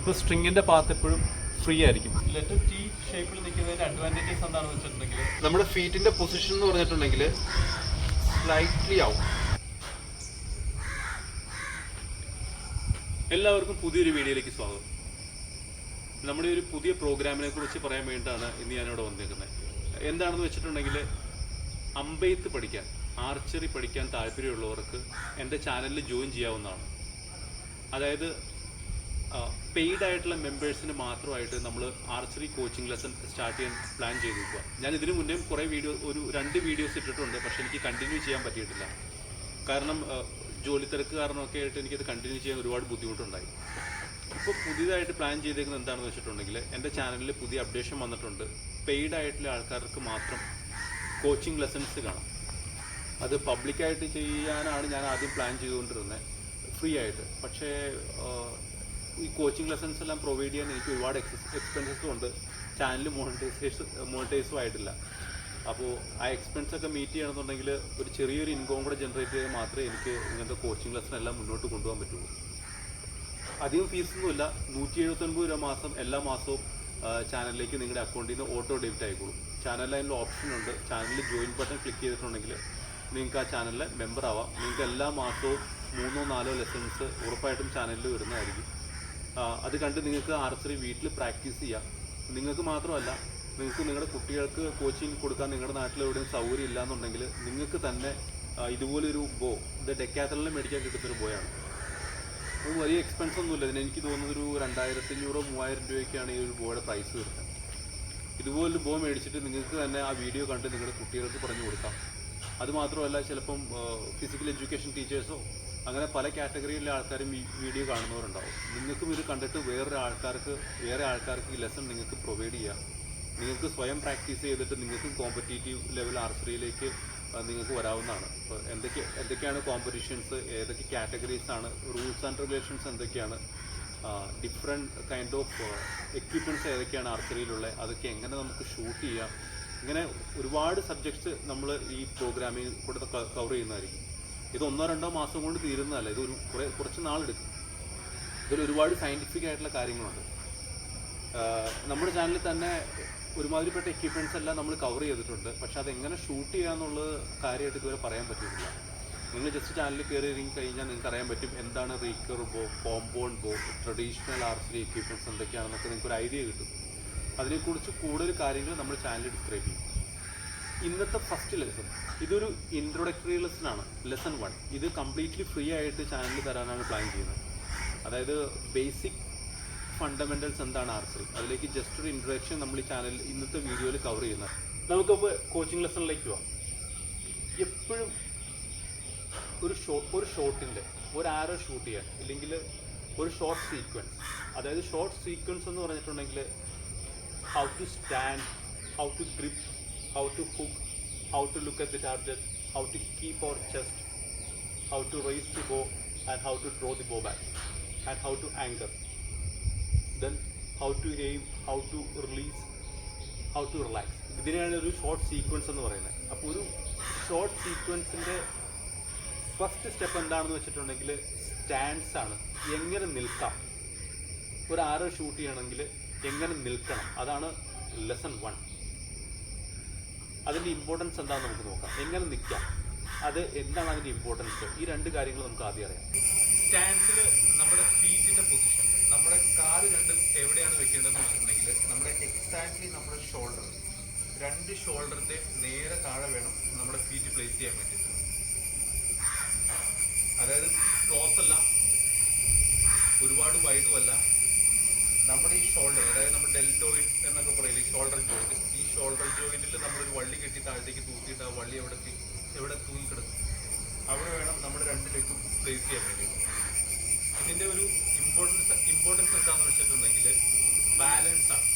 ഇപ്പോൾ സ്ട്രിങ്ങിന്റെ പാത്ത് എപ്പോഴും ഫ്രീ ആയിരിക്കും. ലെറ്റർ ടി ഷേപ്പിൽ നിൽക്കുന്നതിന്റെ അഡ്വാന്റേജസ് എന്താണെന്ന് വെച്ചിട്ടുണ്ടെങ്കിൽ നമ്മുടെ ഫീറ്റിന്റെ പൊസിഷൻ എന്ന് പറഞ്ഞിട്ടുണ്ടെങ്കിൽ സ്ലൈറ്റ്ലി ആവും എല്ലാവർക്കും പുതിയൊരു വീഡിയോയിലേക്ക് സ്വാഗതം. നമ്മുടെ ഒരു പുതിയ പ്രോഗ്രാമിനെ കുറിച്ച് പറയാൻ വേണ്ടിയിട്ടാണ് ഇന്ന് ഞാനിവിടെ വന്നിരിക്കുന്നത് എന്താണെന്ന് വെച്ചിട്ടുണ്ടെങ്കിൽ അമ്പെയ്ത്ത് പഠിക്കാൻ ആർച്ചറി പഠിക്കാൻ താല്പര്യമുള്ളവർക്ക് എന്റെ ചാനലിൽ ജോയിൻ ചെയ്യാവുന്നതാണ്. അതായത് പെയ്ഡ് ആയിട്ടുള്ള മെമ്പേഴ്സിന് മാത്രമായിട്ട് നമ്മൾ ആർച്ചറി കോച്ചിങ് ലെസൺ സ്റ്റാർട്ട് ചെയ്യാൻ പ്ലാൻ ചെയ്തിരിക്കുക ഞാൻ ഇതിനു മുന്നേ കുറേ വീഡിയോ ഒരു രണ്ട് വീഡിയോസ് ഇട്ടിട്ടുണ്ട് പക്ഷേ എനിക്ക് കണ്ടിന്യൂ ചെയ്യാൻ പറ്റിയിട്ടില്ല. കാരണം ജോലി തിരക്ക് കാരണമൊക്കെ ആയിട്ട് എനിക്കത് കണ്ടിന്യൂ ചെയ്യാൻ ഒരുപാട് ബുദ്ധിമുട്ടുണ്ടായി. ഇപ്പോൾ പുതിയതായിട്ട് പ്ലാൻ ചെയ്തേക്കുന്നത് എന്താണെന്ന് വെച്ചിട്ടുണ്ടെങ്കിൽ എന്റെ ചാനലിൽ പുതിയ അപ്ഡേഷൻ വന്നിട്ടുണ്ട്. പെയ്ഡ് ആയിട്ടുള്ള ആൾക്കാർക്ക് മാത്രം കോച്ചിങ് ലെസൺസ് കാണാം. അത് പബ്ലിക്കായിട്ട് ചെയ്യാനാണ് ഞാൻ ആദ്യം പ്ലാൻ ചെയ്തുകൊണ്ടിരുന്നത്. ഫ്രീ ആയിട്ട്. പക്ഷേ ഈ കോച്ചിങ് ലെസൺസ് എല്ലാം പ്രൊവൈഡ് ചെയ്യാൻ എനിക്ക് ഒരുപാട് എക്സ്പെൻസസും ഉണ്ട്. ചാനൽ മോണിറ്റൈസേഷൻ മോണിറ്റൈസും ആയിട്ടില്ല. അപ്പോൾ ആ എക്സ്പെൻസ് ഒക്കെ മീറ്റ് ചെയ്യണമെന്നുണ്ടെങ്കിൽ ഒരു ചെറിയൊരു ഇൻകം കൂടെ ജനറേറ്റ് ചെയ്താൽ മാത്രമേ എനിക്ക് ഇങ്ങനത്തെ കോച്ചിങ് ലെസൺ എല്ലാം മുന്നോട്ട് കൊണ്ടുപോകാൻ പറ്റുള്ളൂ. അധികം ഫീസൊന്നുമില്ല നൂറ്റി എഴുപത്തൊൻപത് രൂപ മാസം എല്ലാ മാസവും ചാനലിലേക്ക് നിങ്ങളുടെ അക്കൗണ്ടിൽ നിന്ന് ഓട്ടോ ഡെബിറ്റ് ആയിക്കോളും. ചാനലിൽ അതിന്റെ ഓപ്ഷൻ ഉണ്ട്. ചാനലിൽ ജോയിൻ ബട്ടൺ ക്ലിക്ക് ചെയ്തിട്ടുണ്ടെങ്കിൽ നിങ്ങൾക്ക് ആ ചാനലിലെ മെമ്പർ ആവാം. നിങ്ങൾക്ക് എല്ലാ മാസവും മൂന്നോ നാലോ ലെസൺസ് ഉറപ്പായിട്ടും ചാനലിൽ വരുന്നതായിരിക്കും. അത് കണ്ട് നിങ്ങൾക്ക് ആർച്ചറി വീട്ടിൽ പ്രാക്ടീസ് ചെയ്യാം. നിങ്ങൾക്ക് മാത്രമല്ല നിങ്ങൾക്ക് നിങ്ങളുടെ കുട്ടികൾക്ക് കോച്ചിങ് കൊടുക്കാൻ നിങ്ങളുടെ നാട്ടിൽ എവിടെയും സൗകര്യം ഇല്ലാന്നുണ്ടെങ്കിൽ നിങ്ങൾക്ക് തന്നെ ഇതുപോലൊരു ബോ ഇത് ഡെക്കാത്തലിനെ മേടിക്കാൻ കിട്ടുന്നൊരു ബോയാണ്. അത് വലിയ എക്സ്പെൻസ് ഒന്നുമില്ല. ഇതിന് എനിക്ക് തോന്നുന്നത് ഒരു രണ്ടായിരത്തി അഞ്ഞൂറോ മൂവായിരം രൂപയ്ക്കാണ് ഈ ഒരു ബോയുടെ പ്രൈസ് വരുന്നത്. ഇതുപോലൊരു ബോ മേടിച്ചിട്ട് നിങ്ങൾക്ക് തന്നെ ആ വീഡിയോ കണ്ട് നിങ്ങളുടെ കുട്ടികൾക്ക് പറഞ്ഞു കൊടുക്കാം. അതുമാത്രമല്ല ചിലപ്പം ഫിസിക്കൽ എഡ്യൂക്കേഷൻ ടീച്ചേഴ്സോ അങ്ങനെ പല കാറ്റഗറിയിലെ ആൾക്കാരും ഈ വീഡിയോ കാണുന്നവരുണ്ടാവും. നിങ്ങൾക്കും ഇത് കണ്ടിട്ട് വേറൊരു ആൾക്കാർക്ക് വേറെ ആൾക്കാർക്ക് ഈ ലെസൺ നിങ്ങൾക്ക് പ്രൊവൈഡ് ചെയ്യാം. നിങ്ങൾക്ക് സ്വയം പ്രാക്ടീസ് ചെയ്തിട്ട് നിങ്ങൾക്കും കോമ്പറ്റേറ്റീവ് ലെവൽ ആർച്ചറിയിലേക്ക് നിങ്ങൾക്ക് വരാവുന്നതാണ്. ഇപ്പോൾ എന്തൊക്കെ എന്തൊക്കെയാണ് കോമ്പറ്റീഷൻസ് ഏതൊക്കെ കാറ്റഗറീസ് ആണ് റൂൾസ് ആൻഡ് റെഗുലേഷൻസ് എന്തൊക്കെയാണ് ഡിഫറെന്റ് കൈൻഡ് ഓഫ് എക്യുപ്മെന്റ്സ് ഏതൊക്കെയാണ് ആർച്ചറിയിലുള്ളത് അതൊക്കെ എങ്ങനെ നമുക്ക് ഷൂട്ട് ചെയ്യാം. ഇങ്ങനെ ഒരുപാട് സബ്ജക്ട്സ് നമ്മൾ ഈ പ്രോഗ്രാമിൽ കൂടെ കവർ ചെയ്യുന്നതായിരിക്കും. ഇത് ഒന്നോ രണ്ടോ മാസം കൊണ്ട് തീരുന്നതല്ല. ഇത് ഒരു കുറേ കുറച്ച് നാളെടുക്കും. ഇതിൽ ഒരുപാട് സയന്റിഫിക് ആയിട്ടുള്ള കാര്യങ്ങളുണ്ട്. നമ്മുടെ ചാനലിൽ തന്നെ ഒരുമാതിരിപ്പെട്ട എക്യുപ്മെന്റ്സ് എല്ലാം നമ്മൾ കവർ ചെയ്തിട്ടുണ്ട്. പക്ഷെ അതെങ്ങനെ ഷൂട്ട് ചെയ്യാന്നുള്ളത് കാര്യമായിട്ട് ഇതുവരെ പറയാൻ പറ്റിയിട്ടില്ല. നിങ്ങൾ ജസ്റ്റ് ചാനലിൽ കയറി ഇറങ്ങി കഴിഞ്ഞാൽ നിങ്ങൾക്ക് അറിയാൻ പറ്റും എന്താണ് റീക്കർ ബോ കോമ്പൗണ്ട് ബോ ട്രഡീഷണൽ ആർട്സിലെ എക്യുപ്മെന്റ്സ് എന്തൊക്കെയാണെന്നൊക്കെ നിങ്ങൾക്ക് ഒരു ഐഡിയ കിട്ടും. അതിനെക്കുറിച്ച് കൂടുതൽ കാര്യങ്ങൾ നമ്മൾ ചാനലിൽ ഡിസ്ക്രൈബ് ചെയ്യും. ഇന്നത്തെ ഫസ്റ്റ് ലെസൺ ഇതൊരു ഇൻട്രൊഡക്ടറി ലെസൺ ആണ്. ലെസൺ വൺ ഇത് കംപ്ലീറ്റ്ലി ഫ്രീ ആയിട്ട് ചാനലിൽ തരാനാണ് പ്ലാൻ ചെയ്യുന്നത്. അതായത് ബേസിക് ഫണ്ടമെന്റൽസ് എന്താണ് ആർസൽ അതിലേക്ക് ജസ്റ്റ് ഒരു ഇൻട്രൊഡക്ഷൻ നമ്മൾ ഈ ചാനൽ ഇന്നത്തെ വീഡിയോയിൽ കവർ ചെയ്യുന്നത്. നമുക്കപ്പോൾ കോച്ചിങ് ലെസണിലേക്ക് പോവാം. എപ്പോഴും ഒരു ഷോ ഒരു ഷോട്ടിന്റെ ഒരു ആരോ ഷൂട്ട് ചെയ്യാൻ ഇല്ലെങ്കിൽ ഒരു ഷോർട്ട് സീക്വൻസ് അതായത് ഷോർട്ട് സീക്വൻസ് എന്ന് പറഞ്ഞിട്ടുണ്ടെങ്കിൽ how to stand how to grip how to hook how to look at the target how to keep our chest how to raise the bow and how to draw the bow back and how to anchor. Then how to aim how to release how to relax. ഇതിനെയാണ് ഒരു short sequence എന്ന് പറയുന്നത്. അപ്പോൾ ഒരു short സീക്വൻസിന്റെ first step എന്താണെന്ന് വെച്ചിട്ടുണ്ടെങ്കിൽ stands ആണ്. എങ്ങനെ നിൽക്കാം? ഒരു ആരോ ഷൂട്ട് ചെയ്യണമെങ്കിൽ എങ്ങനെ നിൽക്കണം? അതാണ് ലെസൺ വൺ അതിന്റെ ഇമ്പോർട്ടൻസ് എന്താണെന്ന് നമുക്ക് നോക്കാം. എങ്ങനെ നിൽക്കാം? അത് എന്താണ് അതിന്റെ ഇമ്പോർട്ടൻസ് ഈ രണ്ട് കാര്യങ്ങൾ നമുക്ക് ആദ്യം അറിയാം. സ്റ്റാൻസിൽ നമ്മുടെ ഫീറ്റിന്റെ പൊസിഷൻ നമ്മുടെ കാൽ രണ്ടും എവിടെയാണ് വെക്കേണ്ടതെന്ന് വെച്ചിട്ടുണ്ടെങ്കിൽ നമ്മുടെ എക്സാക്ട്ലി നമ്മുടെ ഷോൾഡർ രണ്ട് ഷോൾഡറിന്റെ നേരെ താഴെ വേണം നമ്മുടെ ഫീറ്റ് പ്ലേസ് ചെയ്യാൻ വേണ്ടിയിട്ട് അതായത് ക്ലോസ് അല്ല ഒരുപാട് വൈഡുമല്ല നമ്മുടെ ഈ ഷോൾഡർ അതായത് നമ്മൾ ഡെൽറ്റോയിഡ് എന്നൊക്കെ പറയില്ലേ ഷോൾഡർ ജോയിന്റ് ഈ ഷോൾഡർ ജോയിന്റിൽ നമ്മളൊരു വള്ളി കെട്ടി താഴത്തേക്ക് തൂക്കിയിട്ട് ആ വള്ളി എവിടെ എവിടെ എവിടെ തൂങ്ങിക്കിടക്കും? അവിടെ വേണം നമ്മുടെ രണ്ട് പ്ലേസ് ചെയ്യാൻ വേണ്ടി. ഇതിന്റെ ഒരു ഇമ്പോർട്ടൻസ് ഇമ്പോർട്ടൻസ് എന്താണെന്ന് വെച്ചിട്ടുണ്ടെങ്കിൽ ബാലൻസ് ആണ്.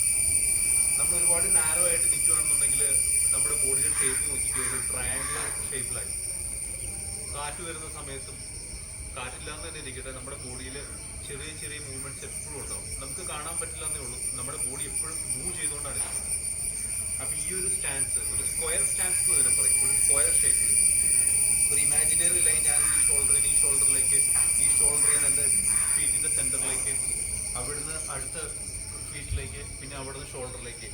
നമ്മൾ ഒരുപാട് നാരോ ആയിട്ട് നിൽക്കുകയാണെന്നുണ്ടെങ്കിൽ നമ്മുടെ ബോഡിയുടെ ഷേപ്പ് നോക്കിയിട്ട് ഒരു ട്രയാങ്കുലർ ഷേപ്പിലായി കാറ്റ് വരുന്ന സമയത്തും കാറ്റില്ലാന്ന് തന്നെ ഇരിക്കട്ടെ നമ്മുടെ ബോഡിയിൽ ചെറിയ ചെറിയ മൂവ്മെന്റ്സ് എപ്പോഴും ഉണ്ടാവും. നമുക്ക് കാണാൻ പറ്റില്ല എന്നേ ഉള്ളൂ. നമ്മുടെ ബോഡി എപ്പോഴും മൂവ് ചെയ്തുകൊണ്ടാണ് ഇരിക്കുന്നത് അപ്പൊ ഈ ഒരു സ്റ്റാൻസ് ഒരു സ്ക്വയർ സ്റ്റാൻസ് എന്ന് ഇതിനെ പറയും. ഒരു സ്ക്വയർ ഷേപ്പിൽ ഒരു ഇമാജിനറി ലൈൻ ഞാൻ ഈ ഷോൾഡറിന് ഈ ഷോൾഡറിലേക്ക് ഈ ഷോൾഡറിൽ നിന്ന് എന്റെ ഫീറ്റിന്റെ സെന്ററിലേക്ക് അവിടുന്ന് അടുത്ത ഫീറ്റിലേക്ക് പിന്നെ അവിടുന്ന് ഷോൾഡറിലേക്ക്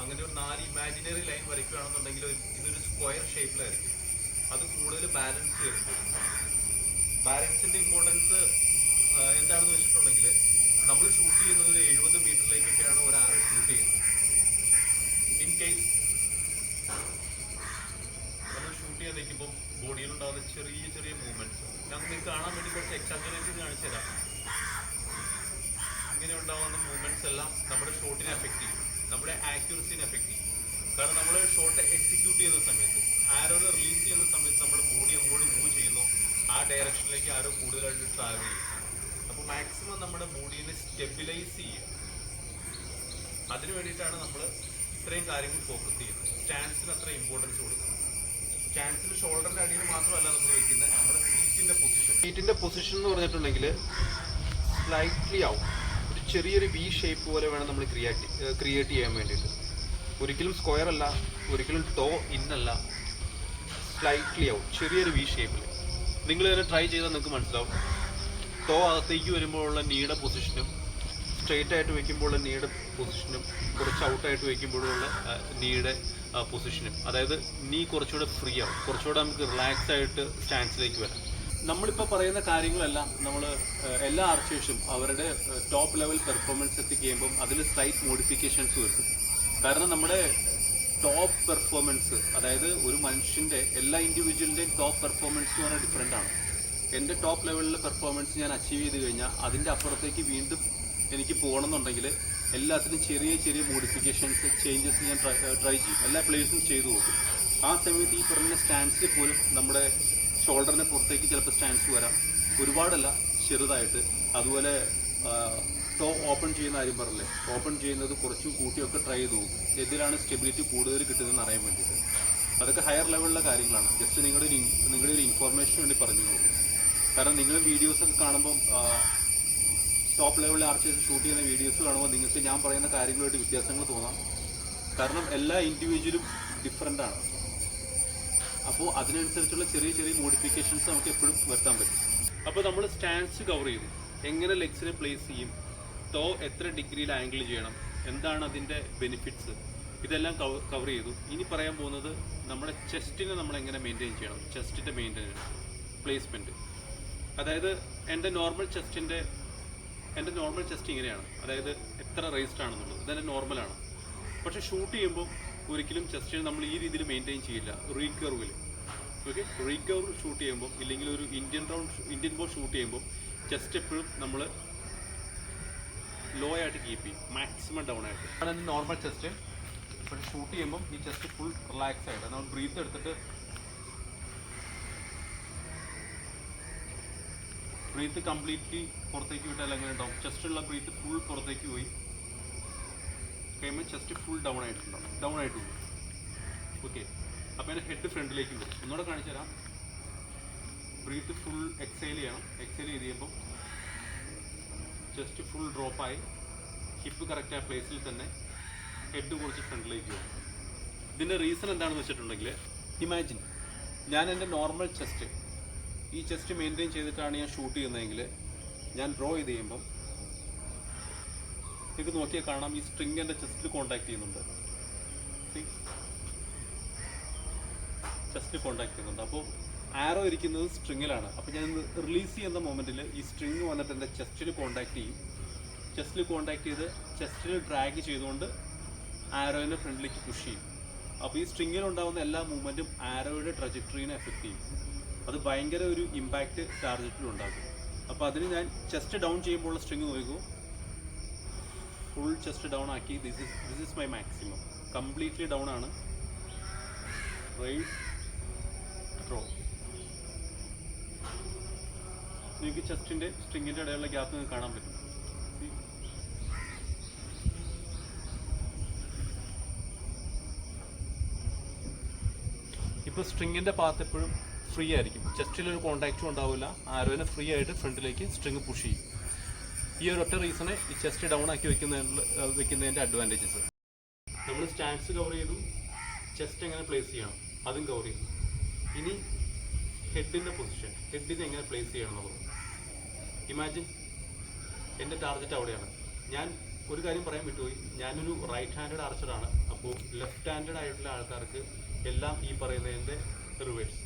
അങ്ങനെ ഒരു നാല് ഇമാജിനറി ലൈൻ വരയ്ക്കുകയാണെന്നുണ്ടെങ്കിൽ ഇതൊരു സ്ക്വയർ ഷേപ്പിലായിരിക്കും അത് കൂടുതൽ ബാലൻസ് വരും. ബാലൻസിന്റെ ഇമ്പോർട്ടൻസ് എന്താണെന്ന് വെച്ചിട്ടുണ്ടെങ്കിൽ നമ്മൾ ഷൂട്ട് ചെയ്യുന്നത് ഒരു എഴുപത് മീറ്ററിലേക്കൊക്കെയാണ് ഒരു ആറ് ഷൂട്ട് ചെയ്യുന്നത്. ഇൻ കേസ് നമ്മൾ ഷൂട്ട് ചെയ്യാൻ നിൽക്കുമ്പോൾ ബോഡിയിലുണ്ടാകുന്ന ചെറിയ ചെറിയ മൂവ്മെന്റ്സ് ഞാൻ നിങ്ങൾക്ക് കാണാൻ വേണ്ടി കുറച്ച് എക്സാജറേഷൻ കാണിച്ചു തരാം. ഇങ്ങനെ ഉണ്ടാകുന്ന മൂവ്മെന്റ്സ് എല്ലാം നമ്മുടെ ഷോട്ടിനെ എഫക്ട് ചെയ്യും. നമ്മുടെ ആക്യുറസിനെ എഫക്ട് ചെയ്യും. കാരണം നമ്മൾ ഷോട്ട് എക്സിക്യൂട്ട് ചെയ്യുന്ന സമയത്ത് ആരോനെ റിലീസ് ചെയ്യുന്ന സമയത്ത് നമ്മുടെ ബോഡി എങ്ങോട്ട് മൂവ് ചെയ്യുന്നു. ആ ഡയറക്ഷനിലേക്ക് ആരോ കൂടുതലായിട്ട് ട്രാവൽ ചെയ്യും. അപ്പോൾ മാക്സിമം നമ്മുടെ ബോഡീനെ സ്റ്റെബിലൈസ് ചെയ്യുക അതിനു വേണ്ടിയിട്ടാണ് നമ്മൾ ഇത്രയും കാര്യങ്ങൾ ഫോക്കസ് ചെയ്യുന്നത്. സ്റ്റാൻസിന് അത്ര ഇമ്പോർട്ടൻസ് കൊടുക്കുന്നത്. സ്റ്റാൻസിൽ ഷോൾഡറിന്റെ അടിയിൽ മാത്രമല്ല നമ്മൾ വയ്ക്കുന്നത് നമ്മുടെ ഫീറ്റിന്റെ പൊസിഷൻ ഫീറ്റിന്റെ പൊസിഷൻ എന്ന് പറഞ്ഞിട്ടുണ്ടെങ്കിൽ സ്ലൈറ്റ്ലി ആവും. ഒരു ചെറിയൊരു വി ഷേപ്പ് പോലെ വേണം നമ്മൾ ക്രിയേറ്റ് ക്രിയേറ്റ് ചെയ്യാൻ വേണ്ടിയിട്ട്. ഒരിക്കലും സ്ക്വയർ അല്ല ഒരിക്കലും ടോ ഇന്നല്ല സ്ലൈറ്റ്ലി ആവും. ചെറിയൊരു വി ഷേപ്പിൽ നിങ്ങൾ ഇതിനെ ട്രൈ ചെയ്താൽ നിങ്ങൾക്ക് മനസ്സിലാവും. ടോ അകത്തേക്ക് വരുമ്പോഴുള്ള നീയുടെ പൊസിഷനും സ്ട്രെയിറ്റ് ആയിട്ട് വെക്കുമ്പോഴുള്ള നീയുടെ പൊസിഷനും കുറച്ച് ഔട്ടായിട്ട് വെക്കുമ്പോഴുള്ള നീയുടെ പൊസിഷനും അതായത് നീ കുറച്ചുകൂടെ ഫ്രീ ആവും. കുറച്ചുകൂടെ നമുക്ക് റിലാക്സ് ആയിട്ട് സ്റ്റാൻസിലേക്ക് വരാം. നമ്മളിപ്പോൾ പറയുന്ന കാര്യങ്ങളെല്ലാം നമ്മൾ എല്ലാ ആർച്ചേഴ്സും അവരുടെ ടോപ്പ് ലെവൽ പെർഫോമൻസ് എത്തിക്കുമ്പോൾ അതിൽ സ്ലൈറ്റ് മോഡിഫിക്കേഷൻസ് വരുത്തും. കാരണം നമ്മുടെ ടോപ്പ് പെർഫോമൻസ് അതായത് ഒരു മനുഷ്യന്റെ എല്ലാ ഇൻഡിവിജ്വലിന്റെയും ടോപ്പ് പെർഫോമൻസ് എന്ന് പറഞ്ഞാൽ ഡിഫറെന്റ് ആണ്. എന്റെ ടോപ്പ് ലെവലിലെ പെർഫോമൻസ് ഞാൻ അച്ചീവ് ചെയ്ത് കഴിഞ്ഞാൽ അതിന്റെ അപ്പുറത്തേക്ക് വീണ്ടും എനിക്ക് പോകണമെന്നുണ്ടെങ്കിൽ എല്ലാത്തിനും ചെറിയ ചെറിയ മോഡിഫിക്കേഷൻസ് ചേഞ്ചസ് ഞാൻ ട്രൈ ചെയ്യും. എല്ലാ പ്ലേസും ചെയ്തു നോക്കും. ആ സമയത്ത് ഈ പറഞ്ഞ സ്റ്റാൻസിൽ പോലും നമ്മുടെ ഷോൾഡറിന് പുറത്തേക്ക് ചിലപ്പോൾ സ്റ്റാൻസ് വരാം. ഒരുപാടല്ല ചെറുതായിട്ട്. അതുപോലെ ടോ ഓപ്പൺ ചെയ്യുന്ന കാര്യം പറഞ്ഞില്ലേ? ഓപ്പൺ ചെയ്യുന്നത് കുറച്ചും കൂട്ടിയൊക്കെ ട്രൈ ചെയ്ത് നോക്കും. എതിലാണ് സ്റ്റെബിലിറ്റി കൂടുതൽ കിട്ടുന്നതെന്ന് അറിയാൻ വേണ്ടിയിട്ട്. അതൊക്കെ ഹയർ ലെവലിലെ കാര്യങ്ങളാണ്. ജസ്റ്റ് നിങ്ങളുടെ ഒരു നിങ്ങളുടെ ഒരു ഇൻഫോർമേഷന് വേണ്ടി പറഞ്ഞു നോക്കും. കാരണം നിങ്ങൾ വീഡിയോസ് കാണുമ്പോൾ ടോപ്പ് ലെവലിൽ ആർച്ചേഴ്സ് ഷൂട്ട് ചെയ്യുന്ന വീഡിയോസ് കാണുമ്പോൾ നിങ്ങൾക്ക് ഞാൻ പറയുന്ന കാര്യങ്ങളുമായിട്ട് വ്യത്യാസങ്ങൾ തോന്നാം. കാരണം എല്ലാ ഇൻഡിവിജ്വലും ഡിഫറെന്റ് ആണ്. അപ്പോൾ അതിനനുസരിച്ചുള്ള ചെറിയ ചെറിയ മോഡിഫിക്കേഷൻസ് നമുക്ക് എപ്പോഴും വരുത്താൻ പറ്റും. അപ്പോൾ നമ്മൾ സ്റ്റാൻസ് കവർ ചെയ്യും. എങ്ങനെ ലെഗ്സിനെ പ്ലേസ് ചെയ്യും? തോ എത്ര ഡിഗ്രിയിൽ ആംഗിൾ ചെയ്യണം? എന്താണ് അതിന്റെ ബെനിഫിറ്റ്സ് ഇതെല്ലാം കവർ ചെയ്തു. ഇനി പറയാൻ പോകുന്നത് നമ്മുടെ ചെസ്റ്റിനെ നമ്മൾ എങ്ങനെ മെയിന്റെയിൻ ചെയ്യണം? ചെസ്റ്റിന്റെ മെയിന്റെനൻസ് പ്ലേസ്മെന്റ് അതായത് എന്റെ നോർമൽ ചെസ്റ്റിന്റെ എന്റെ നോർമൽ ചെസ്റ്റ് ഇങ്ങനെയാണ്. അതായത് എത്ര റേസ്ഡ് ആണെന്നുള്ളത്. ഇതെന്റെ നോർമലാണ് പക്ഷെ ഷൂട്ട് ചെയ്യുമ്പോൾ ഒരിക്കലും ചെസ്റ്റിനെ നമ്മൾ ഈ രീതിയിൽ മെയിന്റെയിൻ ചെയ്യില്ല. റീകർവിൽ ഓക്കെ റീകർവ് ഷൂട്ട് ചെയ്യുമ്പോൾ ഇല്ലെങ്കിൽ ഒരു Indian round Indian bow shoot ചെയ്യുമ്പോൾ ചെസ്റ്റ് എപ്പോഴും നമ്മൾ ലോ ആയിട്ട് കീപ്പ് ചെയ്യും. മാക്സിമം ഡൗൺ ആയിട്ട്. അതാണ് നോർമൽ ചെസ്റ്റ് പക്ഷെ ഷൂട്ട് ചെയ്യുമ്പോൾ ഈ ചെസ്റ്റ് ഫുൾ റിലാക്സ് ആയിട്ട്. നമ്മൾ ബ്രീത്ത് എടുത്തിട്ട് ബ്രീത്ത് കംപ്ലീറ്റ്ലി പുറത്തേക്ക് വിട്ടാൽ എങ്ങനെ ഉണ്ടാവും? ചെസ്റ്റുള്ള ബ്രീത്ത് ഫുൾ പുറത്തേക്ക് പോയി. കഴിയുമ്പോൾ ചെസ്റ്റ് ഫുൾ ഡൗൺ ആയിട്ടുണ്ടാവും ഡൗൺ ആയിട്ട് പോകും ഓക്കെ അപ്പോൾ എന്റെ ഹെഡ് ഫ്രണ്ടിലേക്ക് പോകും. ഒന്നുകൂടെ കാണിച്ചു തരാം. ബ്രീത്ത് ഫുൾ എക്സൈൽ ചെയ്യണം. എക്സൈൽ ചെയ്ത് കഴിയുമ്പോൾ ചെസ്റ്റ് ഫുൾ ഡ്രോപ്പായി ഹിപ്പ് ആ പ്ലേസിൽ തന്നെ ഹെഡ് കുറച്ച് ഫ്രണ്ടിലേക്ക് പോകും. ഇതിന്റെ റീസൺ എന്താണെന്ന് വെച്ചിട്ടുണ്ടെങ്കിൽ ഇമാജിൻ ഞാൻ എന്റെ നോർമൽ ചെസ്റ്റ് ഈ ചെസ്റ്റ് മെയിന്റെയിൻ ചെയ്തിട്ടാണ് ഞാൻ ഷൂട്ട് ചെയ്യുന്നതെങ്കിൽ ഞാൻ ഡ്രോ ചെയ്ത് ചെയ്യുമ്പം നിങ്ങൾക്ക് നോക്കിയാൽ കാണാം ഈ സ്ട്രിങ് എന്റെ ചെസ്റ്റിൽ കോണ്ടാക്ട് ചെയ്യുന്നുണ്ട്. ചെസ്റ്റിൽ കോണ്ടാക്ട് ചെയ്യുന്നുണ്ട്. അപ്പോൾ ആരോ ഇരിക്കുന്നത് സ്ട്രിങ്ങിലാണ് അപ്പോൾ ഞാൻ റിലീസ് ചെയ്യുന്ന മൊമെന്റിൽ ഈ സ്ട്രിങ് വന്നിട്ട് എന്റെ ചെസ്റ്റിൽ കോണ്ടാക്ട് ചെയ്യും. ചെസ്റ്റിൽ കോണ്ടാക്ട് ചെയ്ത് ചെസ്റ്റിൽ ഡ്രാഗ് ചെയ്തുകൊണ്ട് ആരോയിന്റെ ഫ്രണ്ടിലേക്ക് പുഷ് ചെയ്യും. അപ്പോൾ ഈ സ്ട്രിങ്ങിൽ ഉണ്ടാകുന്ന എല്ലാ മൂവ്മെന്റും ആരോയുടെ ട്രജക്ടറീനെ എഫക്റ്റ് ചെയ്യും. അത് ഭയങ്കര ഒരു ഇമ്പാക്റ്റ് ടാർജറ്റിൽ ഉണ്ടാക്കും. അപ്പോൾ അതിന് ഞാൻ ചെസ്റ്റ് ഡൗൺ ചെയ്യുമ്പോൾ സ്ട്രിങ് നോക്കൂ. ഫുൾ ചെസ്റ്റ് ഡൗൺ ആക്കി. This is this is my maximum completely down ആണ്. റൈസ് നിങ്ങൾക്ക് ചെസ്റ്റിന്റെ സ്ട്രിങ്ങിന്റെ ഇടയിലുള്ള ഗ്യാപ്പ് നിങ്ങൾക്ക് കാണാൻ പറ്റും? ഇപ്പോൾ സ്ട്രിങ്ങിന്റെ പാത്ത് എപ്പോഴും ഫ്രീ ആയിരിക്കും. ചെസ്റ്റിൽ ഒരു കോൺടാക്റ്റും ഉണ്ടാവില്ല. ആരോനെ ഫ്രീ ആയിട്ട് ഫ്രണ്ടിലേക്ക് സ്ട്രിങ് പുഷ് ചെയ്യും. ഈ ഒരു ഒറ്റ റീസണെ ഈ ചെസ്റ്റ് ഡൗൺ ആക്കി വെക്കുന്നതിനുള്ള വെക്കുന്നതിന്റെ അഡ്വാന്റേജസ് നമ്മൾ സ്റ്റാൻസ് കവർ ചെയ്തു ചെസ്റ്റ് എങ്ങനെ പ്ലേസ് ചെയ്യണം അതും കവർ ചെയ്തു. ഇനി ഹെഡിന്റെ പൊസിഷൻ ഹെഡിനെ എങ്ങനെ പ്ലേസ് ചെയ്യണം എന്നുള്ളത്. ഇമാജിൻ എന്റെ ടാർഗറ്റ് അവിടെയാണ്. ഞാൻ ഒരു കാര്യം പറയാൻ വിട്ടുപോയി. ഞാനൊരു റൈറ്റ് ഹാൻഡഡ് ആർച്ചറാണ് അപ്പോൾ ലെഫ്റ്റ് ഹാൻഡഡ് ആയിട്ടുള്ള ആൾക്കാർക്ക് എല്ലാം ഈ പറയുന്നതിന്റെ reverse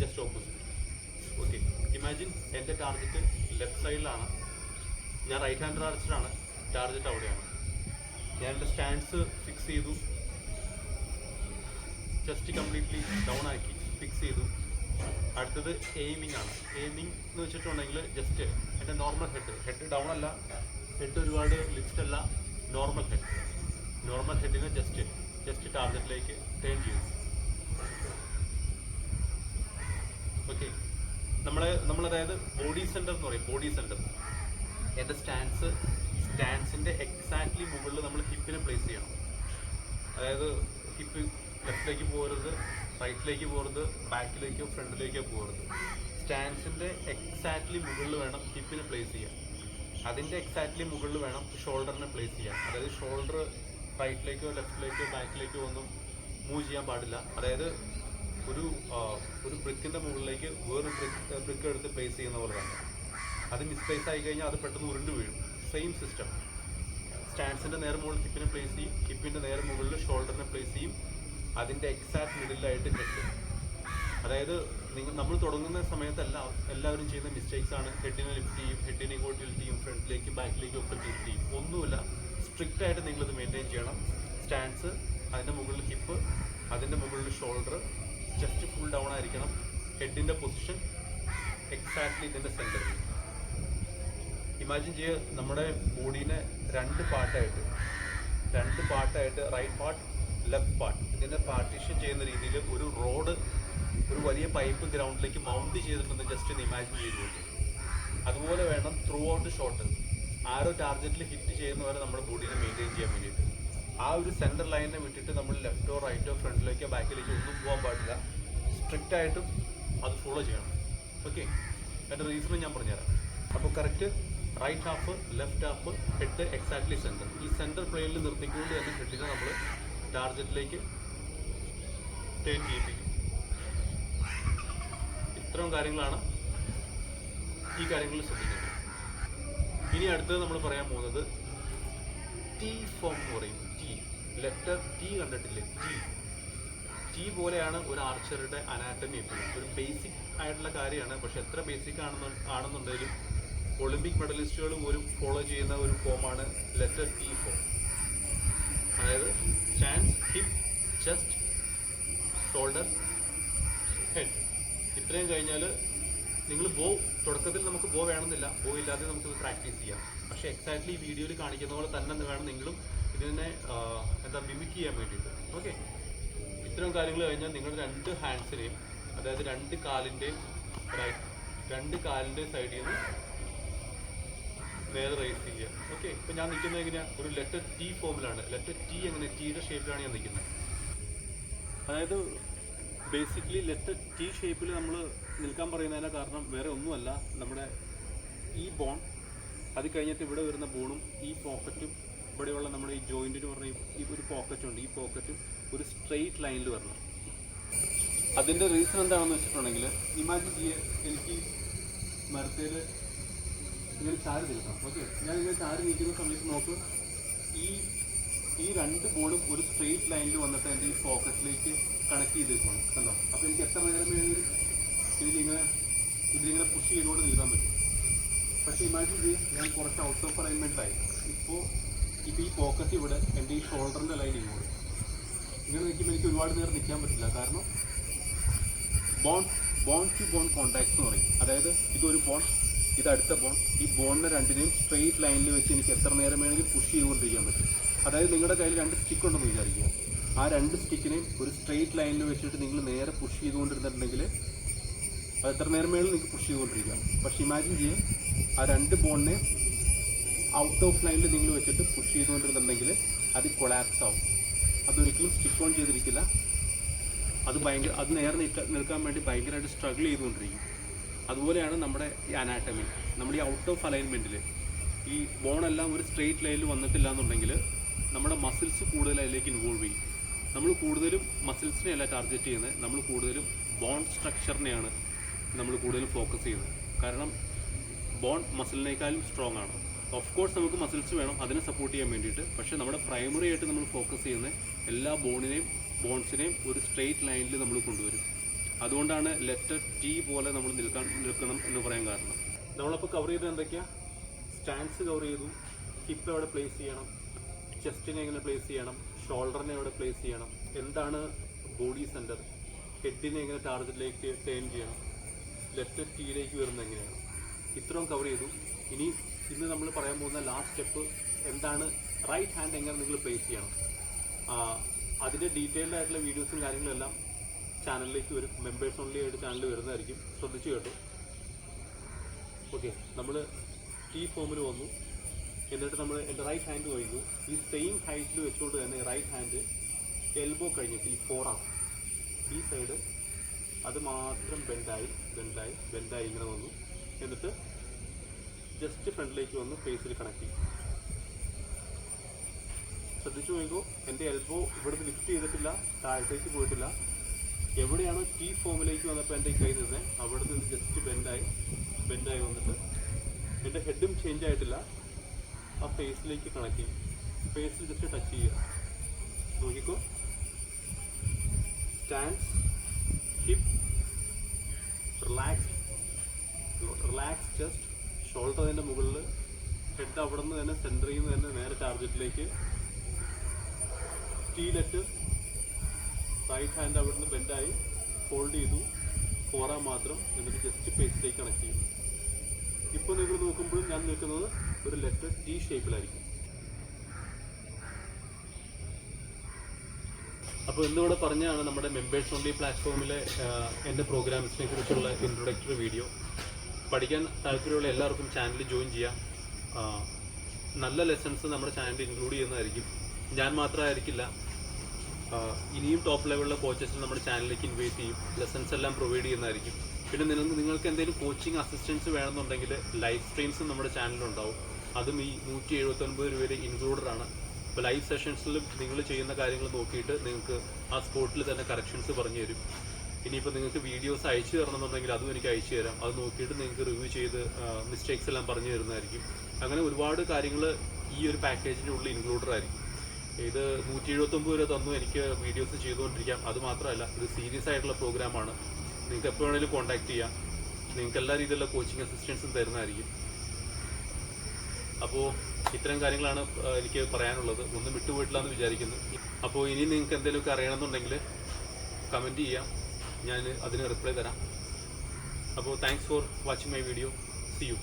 just opposite okay imagine എന്റെ ടാർഗറ്റ് ലെഫ്റ്റ് സൈഡിലാണ് ഞാൻ റൈറ്റ് ഹാൻഡ് ടാർജറ്റാണ് ടാർഗറ്റ് അവിടെയാണ്. ഞാൻ എന്റെ സ്റ്റാൻഡ്സ് ഫിക്സ് ചെയ്തു. ചെസ്റ്റ് കംപ്ലീറ്റ്ലി ഡൗൺ ആക്കി. ഫിക്സ് ചെയ്തു. അടുത്തത് എയിമിംഗ് ആണ്. എയിമിംഗ് എന്ന് വെച്ചിട്ടുണ്ടെങ്കിൽ ജസ്റ്റ് എന്റെ നോർമൽ ഹെഡ് ഹെഡ് ഡൗൺ അല്ല. ഹെഡ് ഒരുപാട് ലിഫ്റ്റ് അല്ല. നോർമൽ ഹെഡ് നോർമൽ ഹെഡിനെ ജസ്റ്റ് ജസ്റ്റ് ടാർഗറ്റിലേക്ക് ടേൺ ചെയ്തു ഓക്കെ നമ്മളെ അതായത് ബോഡി സെന്റർ എന്ന് പറയും ബോഡി സെന്റർ എന്റെ സ്റ്റാൻസ് സ്റ്റാൻസിന്റെ എക്സാക്ട്ലി മുകളിൽ നമ്മൾ ഹിപ്പിനെ പ്ലേസ് ചെയ്യണം. അതായത് ഹിപ്പ് ലെഫ്റ്റിലേക്ക് പോകരുത് റൈറ്റിലേക്ക് പോകരുത് ബാക്കിലേക്കോ ഫ്രണ്ടിലേക്കോ പോകരുത്. സ്റ്റാൻസിന്റെ എക്സാക്ട്ലി മുകളിൽ വേണം ഹിപ്പിനെ പ്ലേസ് ചെയ്യാൻ. അതിന്റെ എക്സാക്ട്ലി മുകളിൽ വേണം ഷോൾഡറിനെ പ്ലേസ് ചെയ്യാൻ. അതായത് ഷോൾഡർ റൈറ്റിലേക്കോ ലെഫ്റ്റിലേക്കോ ബാക്കിലേക്കോ ഒന്നും മൂവ് ചെയ്യാൻ പാടില്ല. അതായത് ഒരു ഒരു ബ്രിക്കിന്റെ മുകളിലേക്ക് വേറൊരു ബ്രിക്ക് ബ്രിക്ക് എടുത്ത് പ്ലേസ് ചെയ്യുന്ന പോലെ തന്നെ. അത് മിസ്പ്ലേസ് ആയി കഴിഞ്ഞാൽ അത് പെട്ടെന്ന് ഉരുണ്ട് വീഴും. സെയിം സിസ്റ്റം സ്റ്റാൻഡ്സിന്റെ നേരെ മുകളിൽ ഹിപ്പിനെ പ്ലേസ് ചെയ്യും. ഹിപ്പിന്റെ നേരെ മുകളിൽ ഷോൾഡറിനെ പ്ലേസ് ചെയ്യും. അതിന്റെ എക്സാക്ട് മിഡിലായിട്ട് ഹെഡ് അതായത് നിങ്ങൾ നമ്മൾ തുടങ്ങുന്ന സമയത്തല്ല എല്ലാവരും ചെയ്യുന്ന മിസ്റ്റേക്സ് ആണ്. ഹെഡിനെ ലിഫ്റ്റ് ചെയ്യും. ഹെഡിനെ ഇങ്ങോട്ട് ലിഫ്റ്റ് ചെയ്യും. ഫ്രണ്ടിലേക്ക് ബാക്കിലേക്ക് ഒക്കെ ലിഫ്റ്റ് ചെയ്യും. ഒന്നുമില്ല. സ്ട്രിക്റ്റ് ആയിട്ട് നിങ്ങളിത് മെയിന്റെയിൻ ചെയ്യണം. സ്റ്റാൻഡ്സ് അതിന്റെ മുകളിൽ ഹിപ്പ് അതിന്റെ മുകളിൽ ഷോൾഡർ ചെസ്റ്റ് ഫുൾ ഡൗൺ ആയിരിക്കണം. ഹെഡിന്റെ പൊസിഷൻ എക്സാക്ട്ലി ഇതിന്റെ സെന്ററിൽ ഇമാജിൻ ചെയ്യുക നമ്മുടെ ബോഡീനെ രണ്ട് പാർട്ടായിട്ട് രണ്ട് പാർട്ടായിട്ട് റൈറ്റ് പാർട്ട് ലെഫ്റ്റ് പാർട്ട് ഇതിനെ പാർട്ടീഷൻ ചെയ്യുന്ന രീതിയിൽ ഒരു റോഡ് ഒരു വലിയ പൈപ്പ് ഗ്രൗണ്ടിലേക്ക് മൗണ്ട് ചെയ്തിട്ടുണ്ടെന്ന് ജസ്റ്റ് ഒന്ന് ഇമാജിൻ ചെയ്ത് അതുപോലെ വേണം ത്രൂ ഔട്ട് ഷോട്ട് ആരോ ടാർഗറ്റിൽ ഹിറ്റ് ചെയ്യുന്നവരെ നമ്മുടെ ബോഡീനെ മെയിന്റെയിൻ ചെയ്യാൻ വേണ്ടിയിട്ട്. ആ ഒരു സെന്റർ ലൈനിനെ വിട്ടിട്ട് നമ്മൾ ലെഫ്റ്റോ റൈറ്റോ ഫ്രണ്ടിലേക്കോ ബാക്കിലേക്കോ ഒന്നും പോകാൻ പാടില്ല. സ്ട്രിക്റ്റ് ആയിട്ടും അത് ഫോളോ ചെയ്യണം. ഓക്കെ അതിന്റെ റീസണും ഞാൻ പറഞ്ഞുതരാം. അപ്പോൾ correct right half left half head exactly centre ഈ സെന്റർ പ്ലെയിനിൽ നിർത്തിക്കൊണ്ട് തന്നെ ഹെഡിനെ നമ്മൾ ടാർജറ്റിലേക്ക് ടേൺ ചെയ്യിപ്പിക്കും. ഇത്രയും കാര്യങ്ങളാണ് ഈ കാര്യങ്ങൾ ശ്രദ്ധിക്കേണ്ടത്. ഇനി അടുത്തത് നമ്മൾ പറയാൻ പോകുന്നത് ടീ ഫോം എന്ന് പറയും. ലെറ്റർ ടി കണ്ടിട്ടില്ലേ? ടി ടി പോലെയാണ് ഒരു ആർച്ചറുടെ അനാറ്റമി എപ്പോഴും ഒരു ബേസിക് ആയിട്ടുള്ള കാര്യമാണ്. പക്ഷെ എത്ര ബേസിക് ആണെന്ന് ആണെന്നുണ്ടെങ്കിലും ഒളിമ്പിക് മെഡലിസ്റ്റുകൾ പോലും ഫോളോ ചെയ്യുന്ന ഒരു ഫോമാണ് ലെറ്റർ ടി ഫോം അതായത് stance hip chest shoulder head ഇത്രയും കഴിഞ്ഞാൽ നിങ്ങൾ ബോ തുടക്കത്തിൽ നമുക്ക് ബോ വേണമെന്നില്ല. ബോ ഇല്ലാതെ നമുക്ക് പ്രാക്ടീസ് ചെയ്യാം. പക്ഷേ എക്സാക്ട്ലി ഈ വീഡിയോയിൽ കാണിക്കുന്ന പോലെ തന്നെ വേണം നിങ്ങളും ഇതിനെ എന്താ മിമിക് ചെയ്യാൻ വേണ്ടിയിട്ട്. ഓക്കെ ഇത്തരം കാര്യങ്ങൾ കഴിഞ്ഞാൽ നിങ്ങൾ രണ്ട് ഹാൻഡ്സിനെയും അതായത് രണ്ട് കാലിന്റെയും റൈറ്റ് രണ്ട് കാലിന്റെ സൈഡിൽ നിന്ന് നേരെ റേസ് ചെയ്യുക. ഓക്കെ ഇപ്പം ഞാൻ നിൽക്കുന്നത് എങ്ങനെയാണ് ഒരു ലെറ്റർ ടി ഫോമിലാണ് ലെറ്റർ ടി എങ്ങനെ ടീയുടെ ഷേപ്പിലാണ് ഞാൻ നിൽക്കുന്നത്. അതായത് ബേസിക്കലി ലെറ്റർ ടി ഷേപ്പിൽ നമ്മൾ നിൽക്കാൻ പറയുന്നതിന്റെ കാരണം വേറെ ഒന്നുമല്ല. നമ്മുടെ ഈ ബോൺ അത് കഴിഞ്ഞിട്ട് ഇവിടെ വരുന്ന ബോണും ഈ പോക്കറ്റും ഇവിടെയുള്ള നമ്മുടെ ഈ ജോയിന്റിന് പറഞ്ഞ ഈ- ഒരു പോക്കറ്റ് ഉണ്ട്. ഈ പോക്കറ്റും ഒരു സ്ട്രെയിറ്റ് ലൈനിൽ വരണം. അതിന്റെ റീസൺ എന്താണെന്ന് വെച്ചിട്ടുണ്ടെങ്കിൽ ഇമാജിൻ ചെയ്യുക എനിക്ക് മരത്തേൽ ഇങ്ങനെ ചാരി നിൽക്കണം. ഓക്കെ ഞാൻ ഇങ്ങനെ ചാരി നിൽക്കുന്ന സമയത്ത് നോക്ക് ഈ ഈ രണ്ട് ബോളും ഒരു സ്ട്രെയിറ്റ് ലൈനിൽ വന്നിട്ട് എന്റെ ഈ പോക്കറ്റിലേക്ക് കണക്ട് ചെയ്തേക്കുവാണ്. കണ്ടോ? അപ്പോൾ എനിക്ക് എത്ര നേരം വേണമെങ്കിലും ഇതിലിങ്ങനെ ഇതിലിങ്ങനെ പുഷ് ചെയ്തുകൊണ്ട് നിൽക്കാൻ പറ്റും. പക്ഷേ ഇമാജിൻ ചെയ്യും ഞാൻ കുറച്ച് ഔട്ട് ഓഫ് അലൈൻമെന്റായി ഇപ്പോൾ ഇപ്പോൾ ഈ പോക്കറ്റ് ഇവിടെ എന്റെ ഈ ഷോൾഡറിന്റെ ലൈൻ ഇങ്ങോട്ട്. ഇങ്ങനെ നിൽക്കുമ്പോൾ എനിക്ക് ഒരുപാട് നേരം നിൽക്കാൻ പറ്റില്ല. കാരണം bone bone to bone contact എന്ന് പറയും. അതായത് ഇതൊരു ബോൺ ഇത് അടുത്ത ബോൺ ഈ ബോണിനെ രണ്ടിനെയും സ്ട്രെയിറ്റ് ലൈനിൽ വെച്ച് എനിക്ക് എത്ര നേരം വേണമെങ്കിലും പുഷ് ചെയ്തുകൊണ്ടിരിക്കാൻ പറ്റും. അതായത് നിങ്ങളുടെ കയ്യിൽ രണ്ട് സ്റ്റിക്ക് ഉണ്ടെന്ന് വിചാരിക്കുക. ആ രണ്ട് സ്റ്റിക്കിനെയും ഒരു സ്ട്രെയിറ്റ് ലൈനിൽ വെച്ചിട്ട് നിങ്ങൾ നേരെ പുഷ് ചെയ്തുകൊണ്ടിരുന്നിട്ടുണ്ടെങ്കിൽ അത് എത്ര നേരം വേണമെങ്കിലും നിങ്ങൾക്ക് പുഷ് ചെയ്തുകൊണ്ടിരിക്കാം. പക്ഷേ ഇമാജിൻ ചെയ്യാം ആ രണ്ട് ബോണിനെ ഔട്ട് ഓഫ് ലൈനിൽ നിങ്ങൾ വെച്ചിട്ട് പുഷ് ചെയ്തുകൊണ്ടിരുന്നുണ്ടെങ്കിൽ അത് കൊളാപ്സ് ആവും. അതൊരിക്കലും സ്റ്റിക്ക് ഓൺ ചെയ്തിരിക്കില്ല. അത് ഭയങ്കര അത് നേരെ നിൽക്കാൻ നിൽക്കാൻ വേണ്ടി ഭയങ്കരമായിട്ട് സ്ട്രഗിൾ ചെയ്തുകൊണ്ടിരിക്കും. അതുപോലെയാണ് നമ്മുടെ ഈ അനാട്ടമി നമ്മൾ ഈ ഔട്ട് ഓഫ് അലൈൻമെന്റിൽ ഈ ബോണെല്ലാം ഒരു സ്ട്രെയിറ്റ് ലൈനിൽ വന്നിട്ടില്ല എന്നുണ്ടെങ്കിൽ നമ്മുടെ മസിൽസ് കൂടുതൽ അതിലേക്ക് ഇൻവോൾവ് ചെയ്യും. നമ്മൾ കൂടുതലും മസിൽസിനെ അല്ല ടാർഗറ്റ് ചെയ്യുന്നത്. നമ്മൾ കൂടുതലും ബോൺ സ്ട്രക്ചറിനെയാണ് നമ്മൾ കൂടുതലും ഫോക്കസ് ചെയ്യുന്നത്. കാരണം ബോൺ മസിലിനേക്കാളും സ്ട്രോങ് ആണ്. ഓഫ് കോഴ്സ് നമുക്ക് മസിൽസ് വേണം അതിനെ സപ്പോർട്ട് ചെയ്യാൻ വേണ്ടിയിട്ട്. പക്ഷേ നമ്മുടെ പ്രൈമറി ആയിട്ട് നമ്മൾ ഫോക്കസ് ചെയ്യുന്ന എല്ലാ ബോണിനെയും ബോൺസിനെയും ഒരു സ്ട്രെയിറ്റ് ലൈനിൽ നമ്മൾ കൊണ്ടുവരും. അതുകൊണ്ടാണ് ലെറ്റർ ടി പോലെ നമ്മൾ നിൽക്കാൻ നിൽക്കണം എന്ന് പറയാൻ കാരണം. നമ്മളപ്പോൾ കവർ ചെയ്തത് എന്തൊക്കെയാ? സ്റ്റാൻഡ്സ് കവർ ചെയ്തു. ഹിപ്പ് എവിടെ പ്ലേസ് ചെയ്യണം? ചെസ്റ്റിനെ എങ്ങനെ പ്ലേസ് ചെയ്യണം? ഷോൾഡറിനെ എവിടെ പ്ലേസ് ചെയ്യണം? എന്താണ് ബോഡി സെന്റർ ഹെഡിനെ എങ്ങനെ ടാർഗറ്റിലേക്ക് ടേൺ ചെയ്യണം? ലെഫ്റ്റ് ടീയിലേക്ക് വരുന്നത് എങ്ങനെയാണ്? ഇത്രയും കവർ ചെയ്തു. ഇനി ഇന്ന് നമ്മൾ പറയാൻ പോകുന്ന ലാസ്റ്റ് സ്റ്റെപ്പ് എന്താണ്? റൈറ്റ് ഹാൻഡ് എങ്ങനെ നിങ്ങൾ പ്ലേസ് ചെയ്യണം? അതിന്റെ ഡീറ്റെയിൽഡ് ആയിട്ടുള്ള വീഡിയോസും കാര്യങ്ങളും എല്ലാം ചാനലിലേക്ക് വരും. മെമ്പേഴ്സ് ഓൺലി ആയിട്ട് ചാനൽ വരുന്നതായിരിക്കും. ശ്രദ്ധിച്ചു കേട്ടോ. ഓക്കെ നമ്മൾ ടീ ഫോമിൽ വന്നു. എന്നിട്ട് നമ്മൾ എന്റെ റൈറ്റ് ഹാൻഡ് കഴിഞ്ഞു ഈ സെയിം ഹൈറ്റിൽ വെച്ചുകൊണ്ട് തന്നെ റൈറ്റ് ഹാൻഡ് എൽബോ കഴിഞ്ഞിട്ട് ഈ ഫോറാം ഈ സൈഡ് അത് മാത്രം ബെൻഡായി ബെൻഡായി ബെൻഡായി ഇങ്ങനെ വന്നു. എന്നിട്ട് ജസ്റ്റ് ഫ്രണ്ടിലേക്ക് വന്ന് ഫേസിൽ കണക്ട് ചെയ്യും. ശ്രദ്ധിച്ചു നോക്കൂ എന്റെ എൽബോ ഇവിടുന്ന് ലിഫ്റ്റ് ചെയ്തിട്ടില്ല താഴത്തേക്ക് പോയിട്ടില്ല. എവിടെയാണോ ടി ഫോമിലേക്ക് വന്നപ്പോൾ എന്റെ കൈ നിന്ന് അവിടെ നിന്ന് ജസ്റ്റ് ബെൻഡായി ബെൻഡായി വന്നിട്ട് എന്റെ ഹെഡും ചേഞ്ച് ആയിട്ടില്ല. ആ ഫേസിലേക്ക് കണക്ട് ചെയ്യും. ഫേസിൽ ജസ്റ്റ് ടച്ച് ചെയ്യുക. നോക്കിക്കോ. Stance hip relax relax chest shoulder അതിന്റെ മുകളിൽ ഹെഡ് അവിടെ നിന്ന് തന്നെ സെന്ററിൽ നിന്ന് തന്നെ നേരെ ടാർഗറ്റിലേക്ക് ടീലെറ്റ് റൈറ്റ് ഹാൻഡ് അവിടെ നിന്ന് ബെൻഡായി ഹോൾഡ് ചെയ്തു. പോറാൻ മാത്രം എന്നിട്ട് ജസ്റ്റ് പേസിലേക്ക് കണക്ട് ചെയ്യും ഇപ്പോൾ നിങ്ങൾ നോക്കുമ്പോൾ ഞാൻ നിൽക്കുന്നത് ഒരു ലെറ്റർ ടി ഷേപ്പിലായിരിക്കും അപ്പോൾ ഇന്നിവിടെ പറഞ്ഞാണ് നമ്മുടെ മെമ്പേഴ്സ് ഓൺലി പ്ലാറ്റ്ഫോമിലെ എന്റെ പ്രോഗ്രാംസിനെ കുറിച്ചുള്ള ഇൻട്രൊഡക്ടറി വീഡിയോ പഠിക്കാൻ താല്പര്യമുള്ള എല്ലാവർക്കും ചാനൽ ജോയിൻ ചെയ്യാം. നല്ല ലെസൺസ് നമ്മുടെ ചാനലിൽ ഇൻക്ലൂഡ് ചെയ്യുന്നതായിരിക്കും. ഞാൻ മാത്രമായിരിക്കില്ല. ഇനിയും ടോപ്പ് ലെവലിലെ കോച്ചസ് നമ്മുടെ ചാനലിലേക്ക് ഇൻവൈറ്റ് ചെയ്യും. ലെസൺസ് എല്ലാം പ്രൊവൈഡ് ചെയ്യുന്നതായിരിക്കും. പിന്നെ നിങ്ങൾക്ക് നിങ്ങൾക്ക് എന്തെങ്കിലും കോച്ചിങ് അസിസ്റ്റൻസ് വേണമെന്നുണ്ടെങ്കിൽ ലൈവ് സ്ട്രീംസ് നമ്മുടെ ചാനലിലുണ്ടാവും അതും ഈ നൂറ്റി എഴുപത്തൊൻപത് രൂപയിൽ ഇൻക്ലൂഡഡ് ആണ് അപ്പോൾ ലൈവ് സെഷൻസിലും നിങ്ങൾ ചെയ്യുന്ന കാര്യങ്ങൾ നോക്കിയിട്ട് നിങ്ങൾക്ക് ആ സ്പോട്ടിൽ തന്നെ കറക്ഷൻസ് പറഞ്ഞു തരും ഇനിയിപ്പോൾ നിങ്ങൾക്ക് വീഡിയോസ് അയച്ചു തരണമെന്നുണ്ടെങ്കിൽ അതും എനിക്ക് അയച്ചു തരാം. അത് നോക്കിയിട്ട് നിങ്ങൾക്ക് റിവ്യൂ ചെയ്ത് മിസ്റ്റേക്സ് എല്ലാം പറഞ്ഞു തരുന്നതായിരിക്കും. അങ്ങനെ ഒരുപാട് കാര്യങ്ങൾ ഈ ഒരു പാക്കേജിന്റെ ഉള്ളിൽ ഇൻക്ലൂഡഡ് ആയിരിക്കും. ഇത് നൂറ്റി എഴുപത്തൊമ്പത് രൂപ തന്നു എനിക്ക് വീഡിയോസ് ചെയ്തുകൊണ്ടിരിക്കാം. അത് മാത്രമല്ല ഇത് സീരിയസ് ആയിട്ടുള്ള പ്രോഗ്രാമാണ് നിങ്ങൾക്ക് എപ്പോൾ വേണമെങ്കിലും കോൺടാക്ട് ചെയ്യാം. നിങ്ങൾക്ക് എല്ലാ രീതിയിലുള്ള കോച്ചിങ് അസിസ്റ്റൻസും തരുന്നതായിരിക്കും. അപ്പോൾ ഇത്തരം കാര്യങ്ങളാണ് എനിക്ക് പറയാനുള്ളത്. ഒന്നും വിട്ടുപോയിട്ടില്ല എന്ന് വിചാരിക്കുന്നു. അപ്പോൾ ഇനി നിങ്ങൾക്ക് എന്തെങ്കിലുമൊക്കെ അറിയണമെന്നുണ്ടെങ്കിൽ കമന്റ് ചെയ്യാം. ഞാൻ അതിന് റിപ്ലൈ തരാം. അപ്പോൾ thanks for watching my video see you